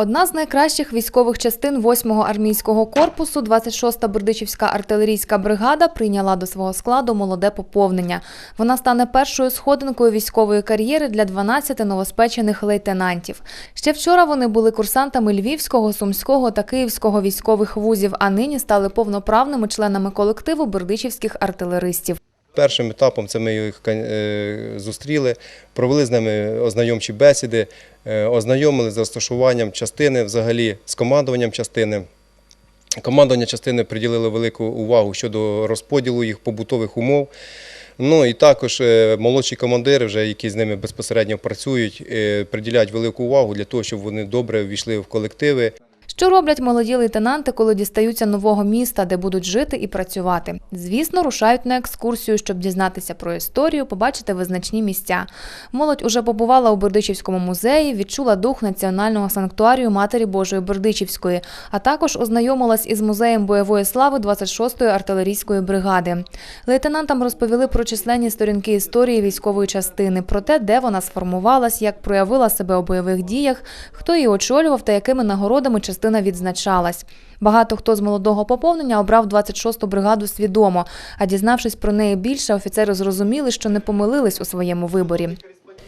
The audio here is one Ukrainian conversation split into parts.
Одна з найкращих військових частин 8-го армійського корпусу, 26-та Бердичівська артилерійська бригада, прийняла до свого складу молоде поповнення. Вона стане першою сходинкою військової кар'єри для 12 новоспечених лейтенантів. Ще вчора вони були курсантами Львівського, Сумського та Київського військових вузів, а нині стали повноправними членами колективу бердичівських артилеристів. Першим етапом це ми їх е, зустріли, провели з ними ознайомчі бесіди, е, ознайомили з розташуванням частини, взагалі з командуванням частини. Командування частини приділили велику увагу щодо розподілу їх побутових умов. Ну і також е, молодші командири, вже які з ними безпосередньо працюють, приділяють велику увагу для того, щоб вони добре ввійшли в колективи. Що роблять молоді лейтенанти, коли дістаються нового міста, де будуть жити і працювати? Звісно, рушають на екскурсію, щоб дізнатися про історію, побачити визначні місця. Молодь уже побувала у Бердичівському музеї, відчула дух національного санктуарію Матері Божої Бердичівської, а також ознайомилась із музеєм бойової слави 26-ї артилерійської бригади. Лейтенантам розповіли про численні сторінки історії військової частини, про те, де вона сформувалась, як проявила себе у бойових діях, хто її очолював та якими нагородами частина відзначалась. Багато хто з молодого поповнення обрав 26-ту бригаду свідомо, а дізнавшись про неї більше, офіцери зрозуміли, що не помилились у своєму виборі.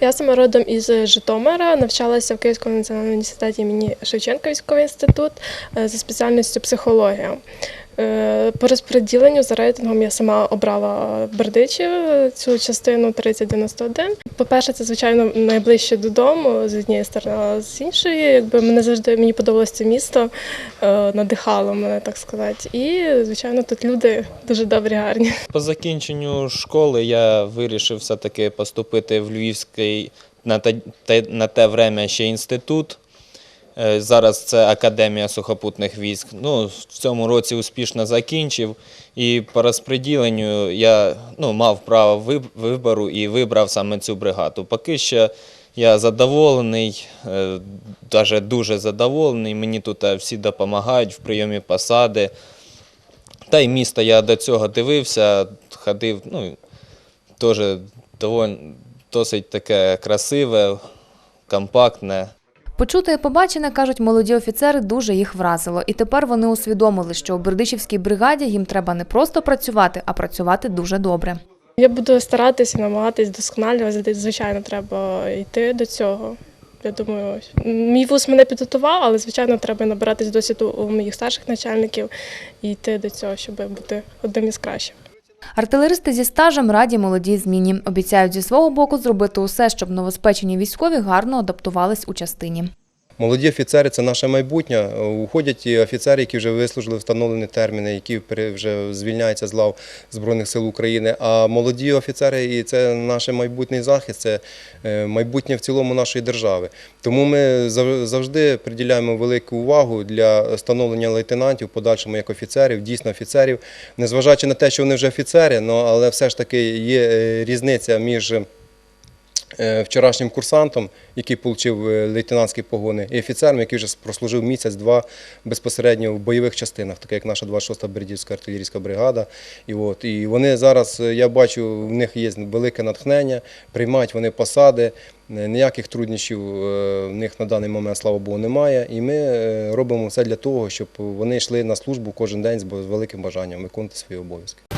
Я сама родом із Житомира, навчалася в Київському національному університеті імені Шевченка військовий інститут е, за спеціальністю психологія. Е, По розподіленню за рейтингом я сама обрала Бердичів, цю частину 3091. По-перше, це звичайно найближче додому з однієї сторони, а з іншої, якби мене завжди мені подобалося це місто, е, надихало мене, так сказати. І звичайно, тут люди дуже добрі, гарні. По закінченню школи я вирішив все-таки поступити в Львівський на те- на те время ще інститут. Е, Зараз це Академія сухопутних військ. Ну, в цьому році успішно закінчив. І по розподіленню я ну, мав право вибору і вибрав саме цю бригаду. Поки що я задоволений, навіть дуже задоволений. Мені тут е, всі допомагають в прийомі посади. Та й місто я до цього дивився, ходив, ну, теж доволі, досить таке красиве, компактне. Почуте і побачене, кажуть, молоді офіцери дуже їх вразило. І тепер вони усвідомили, що у Бердичівській бригаді їм треба не просто працювати, а працювати дуже добре. Я буду старатися, намагатись досконалювати. Звичайно, треба йти до цього. Я думаю, мій вуз мене підготував, але звичайно треба набиратись досвіду у моїх старших начальників і йти до цього, щоб бути одним із кращих. Артилеристи зі стажем раді молодій зміні. Обіцяють зі свого боку зробити усе, щоб новоспечені військові гарно адаптувались у частині. Молоді офіцери це наше майбутнє. Уходять і офіцери, які вже вислужили встановлені терміни, які вже звільняються з лав Збройних сил України. А молоді офіцери і це наш майбутній захист, це е, майбутнє в цілому нашої держави. Тому ми зав- завжди приділяємо велику увагу для становлення лейтенантів, подальшому як офіцерів, дійсно офіцерів, незважаючи на те, що вони вже офіцери, але все ж таки є е, різниця між. Е, Вчорашнім курсантом, який отримав лейтенантські погони, і офіцером, який вже прослужив місяць-два безпосередньо в бойових частинах, таке як наша 26-та Бердівська артилерійська бригада. І, от, і вони зараз, е, я бачу, в них є велике натхнення, приймають вони посади, е, ніяких труднощів е, в них на даний момент, слава Богу, немає. І ми е, робимо все для того, щоб вони йшли на службу кожен день з великим бажанням виконувати свої обов'язки.